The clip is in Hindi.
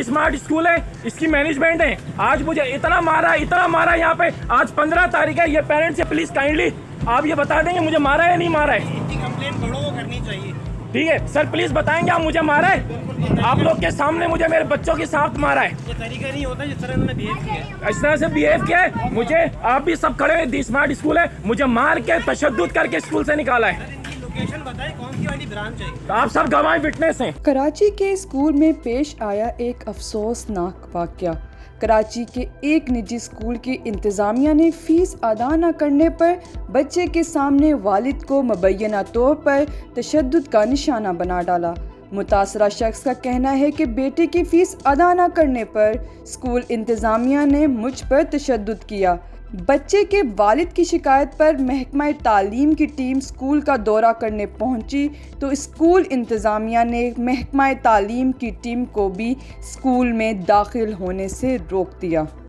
स्मार्ट स्कूल है इसकी मैनेजमेंट है। आज मुझे इतना मारा इतना मारा यहाँ पे। आज पंद्रह तारीख है ये पेरेंट्स से प्लीज़ काइंडली आप ये बता देंगे मुझे मारा है या नहीं मारा है? ठीक है सर प्लीज़ बताएँगे आप मुझे मारा है? आप लोग के सामने मुझे मेरे बच्चों के साथ मारा है। ये तरीका नहीं होता जिस तरह इन्होंने बिहेव किया इस तरह से बिहेव किया है? मुझे आप भी सब खड़े हैं स्मार्ट स्कूल है। मुझे मार के तशद करके स्कूल से निकाला है। लोकेशन बताएँ कौन सी वाली ब्रांच है? आप सब गवाह विटनेस हैं। कराची के स्कूल में पेश आया एक अफसोसनाक वाक्य। कराची के एक निजी स्कूल की इंतज़ामिया ने फ़ीस अदा न करने पर बच्चे के सामने वालिद को मुबैना तौर पर तशद का निशाना बना डाला। मुतासरा शख्स का कहना है कि बेटे की फ़ीस अदा न करने पर स्कूल इंतज़ामिया ने मुझ पर तशद किया। बच्चे के वालिद की शिकायत पर महकमा तालीम की टीम स्कूल का दौरा करने पहुँची तो स्कूल इंतज़ामिया ने महकमा तालीम की टीम को भी स्कूल में दाखिल होने से रोक दिया।